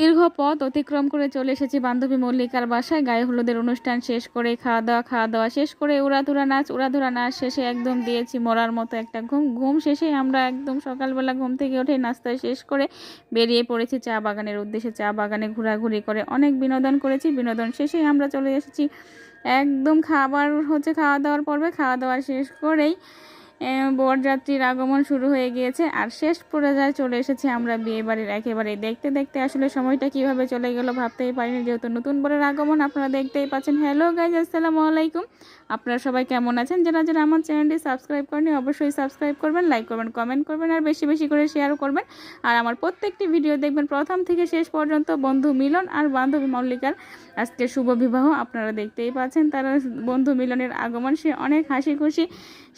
দীর্ঘ পথ অতিক্রম করে চলে এসেছি বান্ধবী মল্লিকার বাসায়। গায়ে হলুদের অনুষ্ঠান শেষ করে খাওয়া দাওয়া খাওয়া দাওয়া শেষ করে উড়াধুরা নাচ উড়াধুরা নাচ শেষে একদম দিয়েছি মরার মতো একটা ঘুম। ঘুম শেষে আমরা একদম সকালবেলা ঘুম থেকে উঠে নাস্তা শেষ করে বেরিয়ে পড়েছি চা বাগানের উদ্দেশ্যে। চা বাগানে ঘোরাঘুরি করে অনেক বিনোদন করেছি। বিনোদন শেষে আমরা চলে এসেছি একদম খাবার হচ্ছে খাওয়া দাওয়ার পর্বে। খাওয়া দাওয়া শেষ করেই বরযাত্রীর আগমন শুরু হয়ে গিয়েছে আর শেষ পর্যায়ে চলে এসেছি আমরা বিয়ে বাড়ির একেবারে দেখতে দেখতে আসলে সময়টা কীভাবে চলে গেল ভাবতেই পারিনি, যেহেতু নতুন বরের আগমন আপনারা দেখতেই পাচ্ছেন। হ্যালো গাইজ আসসালামু আলাইকুম। আপনারা সবাই কেমন আছেন? যারা যারা আমার চ্যানেলটি সাবস্ক্রাইব করেনি অবশ্যই সাবস্ক্রাইব করবেন লাইক করবেন কমেন্ট করবেন আর বেশি বেশি করে শেয়ার করবেন। আর আমার প্রত্যেকটি ভিডিও দেখবেন প্রথম থেকে শেষ পর্যন্ত বন্ধু মিলন আর বান্ধবী মল্লিকার। আজকে শুভ বিবাহ আপনারা দেখতেই পাচ্ছেন, তারা বন্ধু মিলনের আগমন, সে অনেক হাসি খুশি।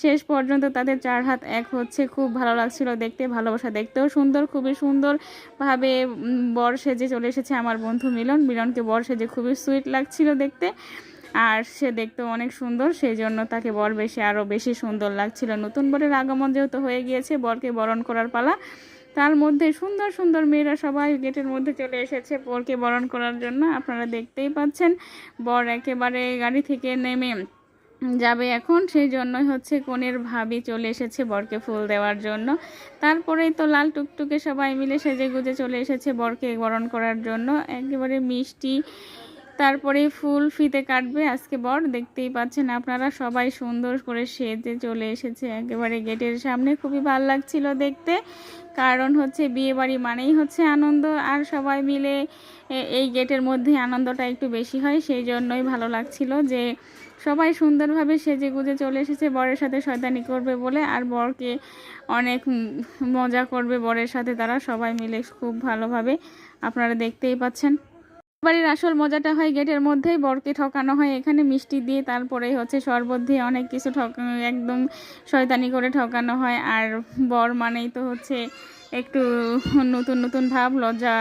শেষ পর্যন্ত তাদের চার হাত এক হচ্ছে খুব ভালো লাগছিল দেখতে, ভালোবাসা দেখতেও সুন্দর, খুবই সুন্দরভাবে বর সেজে চলে এসেছে আমার বন্ধু মিলন। মিলনকে বর সেজে খুবই সুইট লাগছিল দেখতে আর সে দেখতেও অনেক সুন্দর সেই জন্য তাকে বর বেশি, আরও বেশি সুন্দর লাগছিল। নতুন বরের আগমন যেহেতু হয়ে গিয়েছে, বরকে বরণ করার পালা। তার মধ্যে সুন্দর সুন্দর মেয়েরা সবাই গেটের মধ্যে চলে এসেছে বরকে বরণ করার জন্য। আপনারা দেখতেই পাচ্ছেন, বর একেবারে গাড়ি থেকে নেমে যাবে এখন। সেই জন্যই হচ্ছে কনের ভাবি চলে এসেছে বরকে ফুল দেওয়ার জন্য। তারপরেই তো লাল টুকটুকে সবাই মিলে সেজে গুজে চলে এসেছে বরকে বরণ করার জন্য। একেবারে মিষ্টি। তারপরে ফুল ফিতে কাটবে আজকে বর। দেখতেই পাচ্ছেন আপনারা সবাই সুন্দর করে সেজে চলে এসেছে একেবারে গেটের সামনে। খুবই ভালো লাগছিল দেখতে। কারণ হচ্ছে বিয়ে বাড়ি মানেই হচ্ছে আনন্দ, আর সবাই মিলে এই গেটের মধ্যে আনন্দটা একটু বেশি হয়। সেই জন্যই ভালো লাগছিল যে সবাই সুন্দরভাবে সেজে গুজে চলে এসেছে। বরের সাথে শয়তানি করবে বলে, আর বরকে অনেক মজা করবে বরের সাথে। তারা সবাই মিলে খুব ভালোভাবে, আপনারা দেখতেই পাচ্ছেন। বাড়ির আসল মজাটা হয় গেটের মধ্যেই বরকে ঠকানো হয়। এখানে মিষ্টি দিয়ে তারপরে হচ্ছে শরবত দিয়ে অনেক কিছু ঠক একদম শয়তানি করে ঠকানো হয়। আর বর মানেই তো হচ্ছে একটু নতুন নতুন ভাব, লজ্জা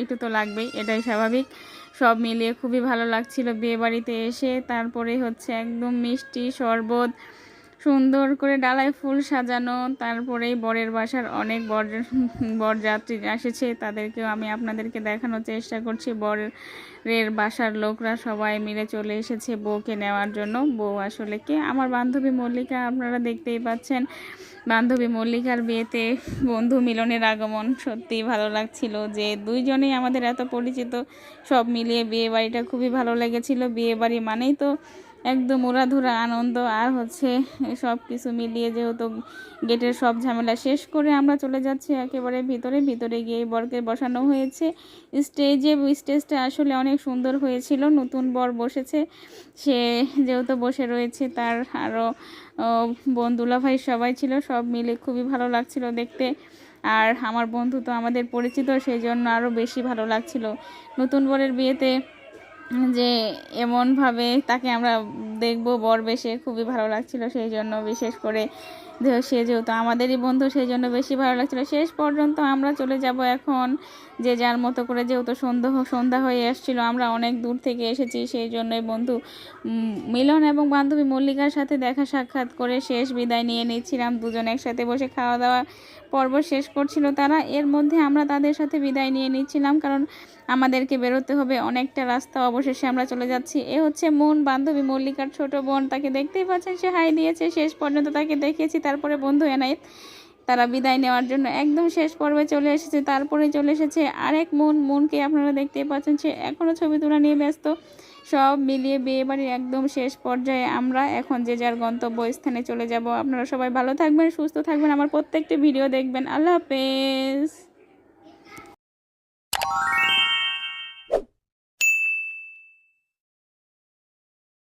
একটু তো লাগবেই, এটাই স্বাভাবিক। সব মিলিয়ে খুবই ভালো লাগছিল বিয়ে বাড়িতে এসে। তারপরে হচ্ছে একদম মিষ্টি, শরবত সুন্দর করে ডালায় ফুল সাজানো, তারপরেই বরের বাসার অনেক বর বরযাত্রী এসেছে, তাদেরকেও আমি আপনাদেরকে দেখানোর চেষ্টা করছি। বরের বাসার লোকরা সবাই মিলে চলে এসেছে বউকে নেওয়ার জন্য। বউ আসলে কে? আমার বান্ধবী মল্লিকা, আপনারা দেখতেই পাচ্ছেন। বান্ধবী মল্লিকার বিয়েতে বন্ধু মিলনের আগমন সত্যিই ভালো লাগছিল যে দুইজনেই আমাদের এত পরিচিত, সব মিলিয়ে বিয়ে বাড়িটা খুবই ভালো লেগেছিল। বিয়ে বাড়ি মানেই তো একদম উড়াধুরা আনন্দ। আর হচ্ছে সব কিছু মিলিয়ে যেহেতু গেটের সব ঝামেলা শেষ করে আমরা চলে যাচ্ছি একেবারে ভিতরে ভিতরে গিয়ে বরকে বসানো হয়েছে। স্টেজে স্টেজটা আসলে অনেক সুন্দর হয়েছিল, নতুন বর বসেছে। সে যেহেতু বসে রয়েছে, তার আরও বন্ধুলা ভাই সবাই ছিল, সব মিলে খুবই ভালো লাগছিল দেখতে। আর আমার বন্ধু তো আমাদের পরিচিত, সেই জন্য আরও বেশি ভালো লাগছিল। নতুন বরের বিয়েতে যে এমনভাবে তাকে আমরা দেখব বর বেশে, খুবই ভালো লাগছিল সেই জন্য, বিশেষ করে সে যেহেতু আমাদেরই বন্ধু, সেই জন্য বেশি ভালো লাগছিল। শেষ পর্যন্ত আমরা চলে যাব এখন, যে যার মতো করে যেহেতু সন্ধ্যা সন্ধ্যা হয়ে এসেছিল আমরা অনেক দূর থেকে এসেছি, সেই জন্যই বন্ধু মিলন এবং বান্ধবী মল্লিকার সাথে দেখা সাক্ষাৎ করে শেষ বিদায় নিয়ে নিচ্ছিলাম। দুজন একসাথে বসে খাওয়া দাওয়া পর্ব শেষ করছিল তারা। এর মধ্যে আমরা তাদের সাথে বিদায় নিয়ে নিচ্ছিলাম, কারণ আমাদেরকে বেরোতে হবে অনেকটা রাস্তা অবশেষে আমরা চলে যাচ্ছি। এ হচ্ছে মন, বান্ধবী মল্লিকার ছোট বোন। তাকে দেখতেই পাচ্ছেন সে হাই দিয়েছে। শেষ পর্যন্ত তাকে দেখিয়েছি। তারপরে বন্ধু এনায়েত। তারা বিদায় নেওয়ার জন্য একদম শেষ পর্বে চলে এসেছে। তারপরে চলে এসেছে আরেক মন। মনকে আপনারা দেখতেই পাচ্ছেন সে এখনও ছবি তোলা নিয়ে ব্যস্ত। সব মিলিয়ে বিয়ে বাড়ির একদম শেষ পর্যায়ে আমরা এখন যে যার গন্তব্য স্থানে চলে যাব। আপনারা সবাই ভালো থাকবেন, সুস্থ থাকবেন। আমার প্রত্যেকটি ভিডিও দেখবেন। আল্লাহ হাফেজ।